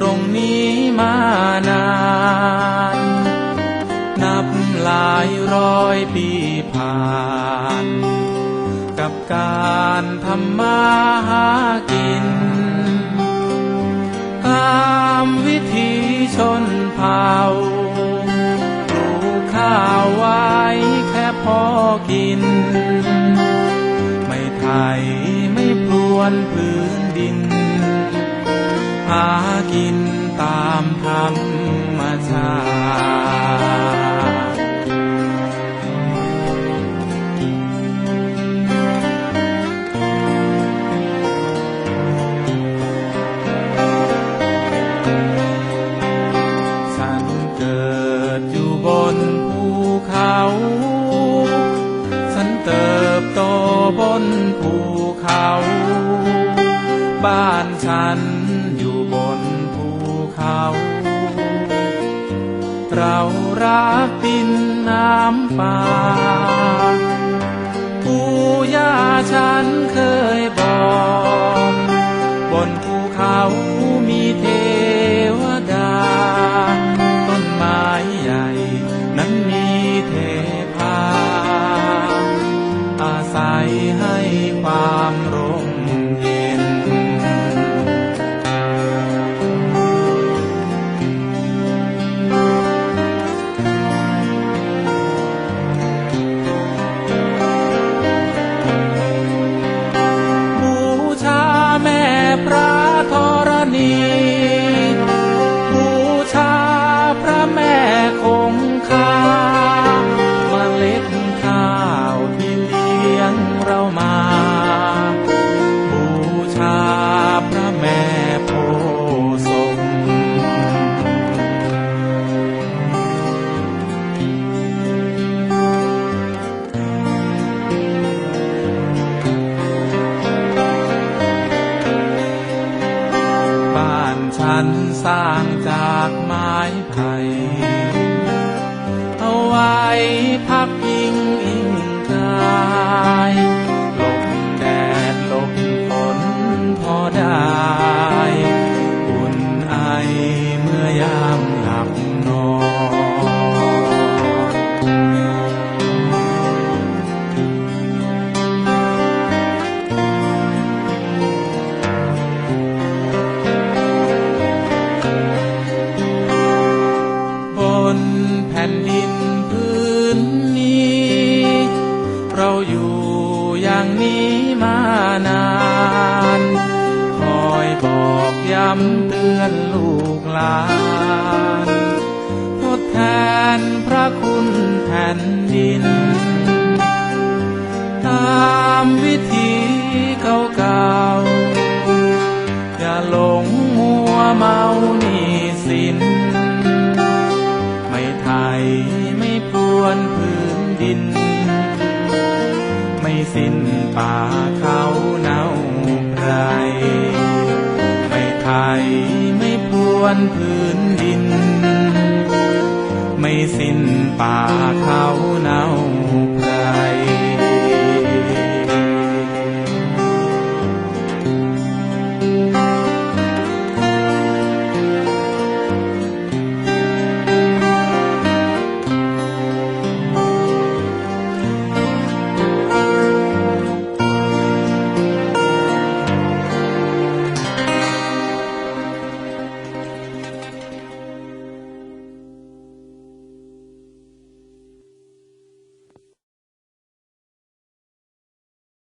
ตรงนี้มานาน นับหลายร้อยปีผ่าน กับการทำมาหากิน ตามวิธีชนเผ่าปลูกข้าวไว้แค่พอกิน ไม่ไถไม่พลวนพื้นดิน ชาฉันเกิดอยู่บนภูเขา ฉันเติบโตบนภูเขา บ้านฉันอยู่บนภูเขา รารักดินน้ำป่าปู่ย่าฉัน มา บูชาพระแม่โพธิ์ศพบ้านฉันสร้างจากไม้ไผ่เอาไว้พัก แผ่นดินพื้นนี้ เราอยู่อย่างนี้มานาน คอยบอกย้ำเตือนลูกหลานทดแทนพระคุณแผ่นดิน สิ้นป่าเขาเนาไพรไม่ไทยไม่พวนพื้นดิน ไม่สิ้นป่าเขาเหนา